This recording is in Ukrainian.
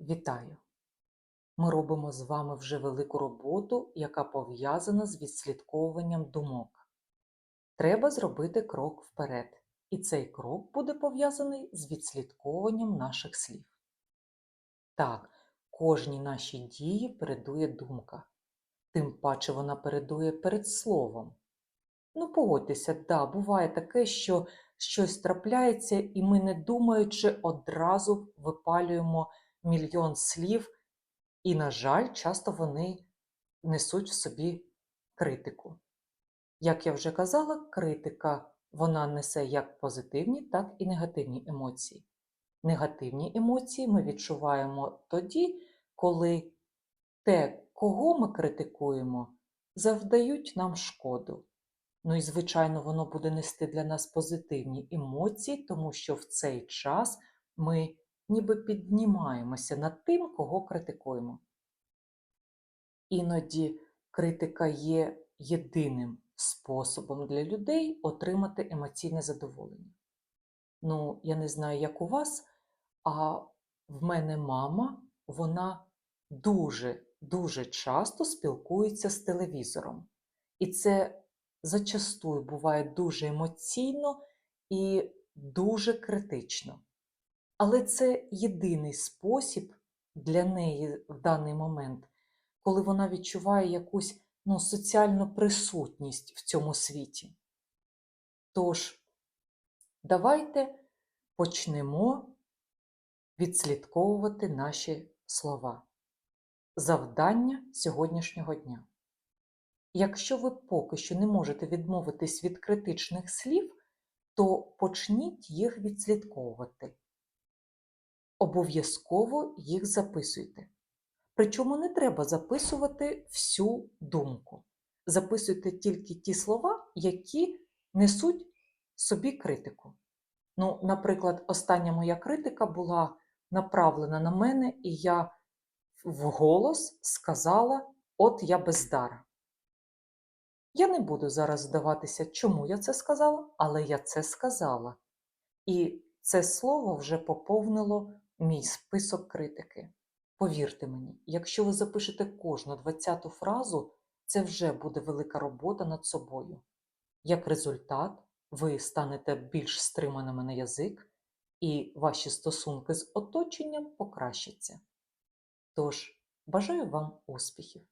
Вітаю! Ми робимо з вами вже велику роботу, яка пов'язана з відслідковуванням думок. Треба зробити крок вперед, і цей крок буде пов'язаний з відслідковуванням наших слів. Так, кожній нашій дії передує думка, тим паче вона передує перед словом. Ну, погодьтеся, да, буває таке, що щось трапляється, і ми, не думаючи, одразу випалюємо мільйон слів, і, на жаль, часто вони несуть в собі критику. Як я вже казала, критика вона несе як позитивні, так і негативні емоції. Негативні емоції ми відчуваємо тоді, коли те, кого ми критикуємо, завдають нам шкоду. Ну і, звичайно, воно буде нести для нас позитивні емоції, тому що в цей час ми ніби піднімаємося над тим, кого критикуємо. Іноді критика є єдиним способом для людей отримати емоційне задоволення. Ну, я не знаю, як у вас, а в мене мама, вона дуже-дуже часто спілкується з телевізором. І це зачастую буває дуже емоційно і дуже критично. Але це єдиний спосіб для неї в даний момент, коли вона відчуває якусь ну, соціальну присутність в цьому світі. Тож, давайте почнемо відслідковувати наші слова. Завдання сьогоднішнього дня. Якщо ви поки що не можете відмовитись від критичних слів, то почніть їх відслідковувати. Обов'язково їх записуйте. Причому не треба записувати всю думку. Записуйте тільки ті слова, які несуть собі критику. Ну, Наприклад, остання моя критика була направлена на мене, і я вголос сказала: От я бездара. Я не буду зараз здаватися, чому я це сказала, але я це сказала. І це слово вже поповнило мій список критики. Повірте мені, якщо ви запишете кожну двадцяту фразу, це вже буде велика робота над собою. Як результат, ви станете більш стриманими на язик, і ваші стосунки з оточенням покращаться. Тож, бажаю вам успіхів!